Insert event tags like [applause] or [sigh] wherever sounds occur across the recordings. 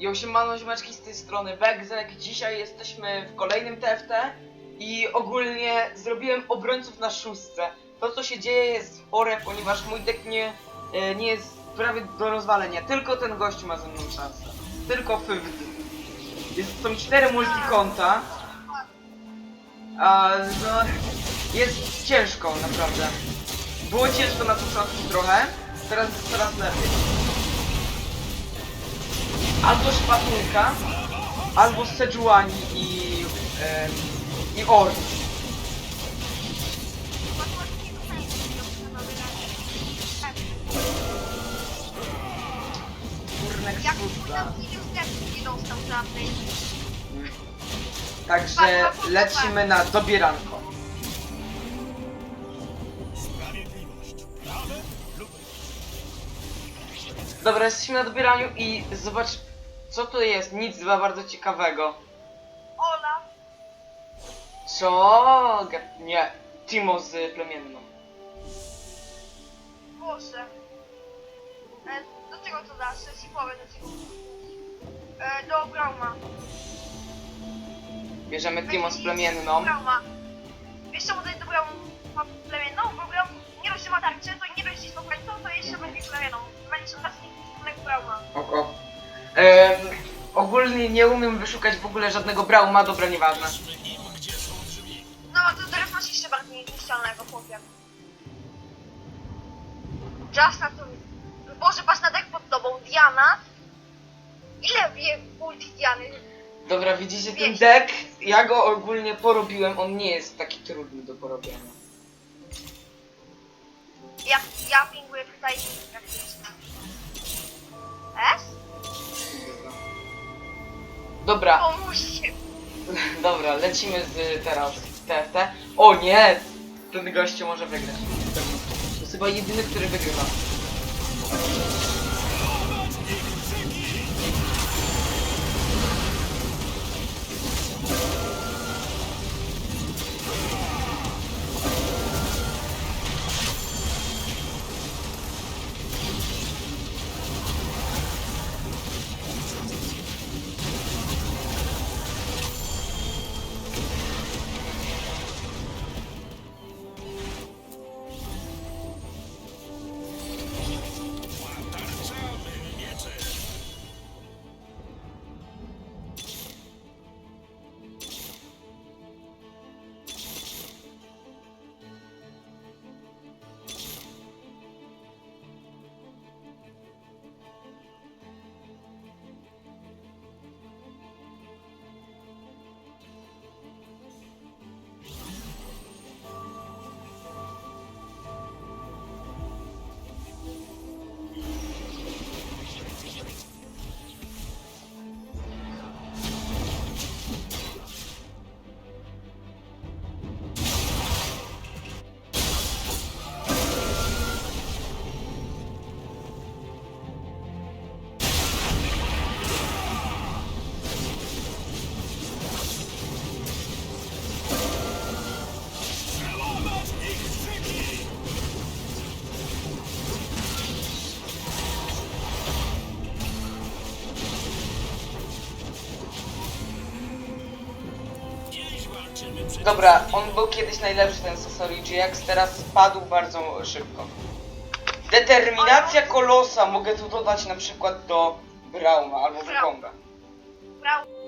Jo, siemano ziomeczki z tej strony Begzek. Dzisiaj jesteśmy w kolejnym TFT i ogólnie zrobiłem obrońców na szóstce. To co się dzieje jest chore, ponieważ mój deck nie, e, nie jest prawie do rozwalenia. Tylko ten gość ma ze mną szansę. Tylko Fywd. Jest, są cztery multikonta. A no, jest ciężko naprawdę. Było ciężko na początku trochę, teraz jest coraz lepiej albo szpatunka, albo Sejuani i, em, i Jak nie dostał żadnej. Także lecimy na dobieranko. Dobra, jesteśmy na dobieraniu i zobacz, co to jest. Nic za bardzo ciekawego. Ola, Co? Ga- Nie. Timo z plemienną. Boże. E, do czego to dasz? Ja ci powiem do czego. E, do Brauma. Bierzemy Timo z plemienną. Brauma. Wiesz czemu dać do Brauma plemienną? Bo Braum nie dość, że ma tarczę, to nie będzie z końcą, to jeszcze będzie plemienną. Będziesz ostatni wspólnego Brauma. Oko. Em, ogólnie nie umiem wyszukać w ogóle żadnego Brauma, dobra, nieważne. No, to teraz masz jeszcze bardziej niszczalnego chłopie. Just na to. Boże, patrz na deck pod tobą. Diana. Ile wie ulti Diany? Dobra, widzicie ten Wieś. deck? Ja go ogólnie porobiłem, on nie jest taki trudny do porobienia. Ja, ja pinguję tutaj jak Dobra, Pomóżcie. [laughs] dobra, lecimy z teraz z TFT. O nie! Ten gościu może wygrać. To jest chyba jedyny, który wygrywa. Dobra, on był kiedyś najlepszy ten Sasori GX, teraz spadł bardzo szybko. Determinacja kolosa mogę tu dodać na przykład do Brauma albo Wukonga. Braum.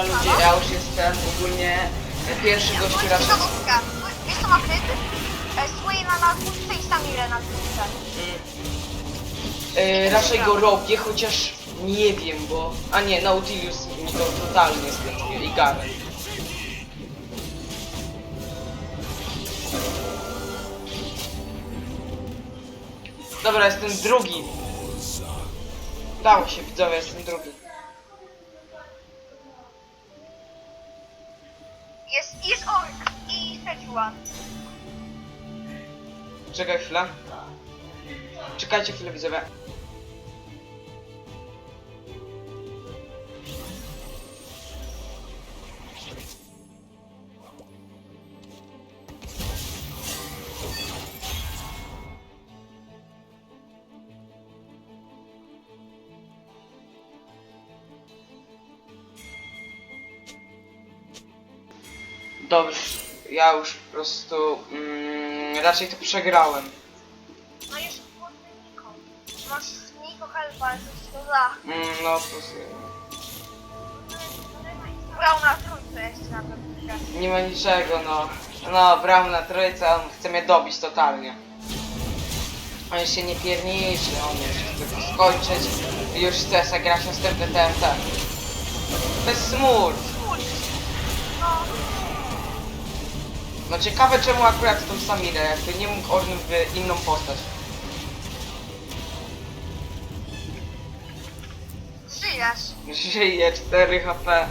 Dobra ludzie, ja już jestem ogólnie pierwszy raczej... ciekawostka. Wiesz co ma kryt? Swoje na dwójce i Samirę na dwójce. Yy, raczej go robię, chociaż nie wiem, bo... A nie, Nautilus mi to totalnie sklepuje i Garen. Dobra, jestem drugi. Dało się, widzowie, jestem drugi. Sejuan. Czekaj chwilę. Czekajcie chwilę, widzowie. Dobrze, ja już po prostu mm, raczej to przegrałem. No jeszcze głodny Niko. Masz Niko Helpa, coś to da. Mm, no plus, Brał na trójce jeszcze na pewno. nie ma niczego, no. No, bram na trójce, on chce mnie dobić totalnie. On się nie pierniczy, on już chce to skończyć i już chce zagrać następny TMT. Bez smur. No, No ciekawe czemu akurat tą Samirę, jakby nie mógł Orn w inną postać. żyjesz. Żyje 4 HP.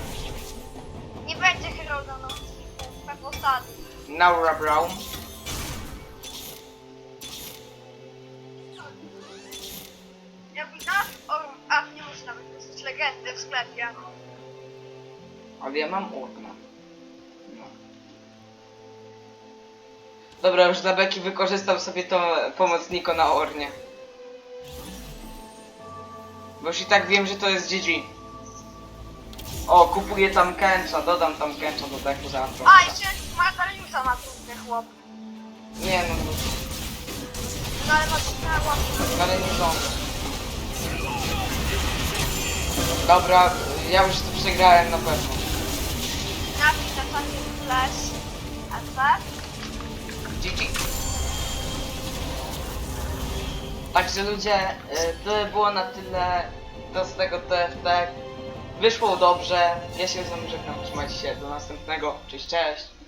Nie będzie Heroda, no. Tak ostatni. Naura Brown. Jak widać, Orm, a nie musi nawet być legendy w sklepie. Ale ja mam urna. Dobra, już dla Beki wykorzystał sobie to pomoc Niko na Ornie. Bo już i tak wiem, że to jest GG. O, kupuję tam Kęcza, dodam tam Kęcza do deku za to. A, jeszcze Martariusa ma trudny chłop. Nie no, no, ale ma trudny chłop. ale nie zdążę. Dobra, ja już to przegrałem na pewno. Napisz na czacie flash. A tak? GG. Także ludzie, y, to by było na tyle do tego TFT. Wyszło dobrze. Ja się z wami żegnam. Trzymajcie się. Do następnego. Cześć, cześć.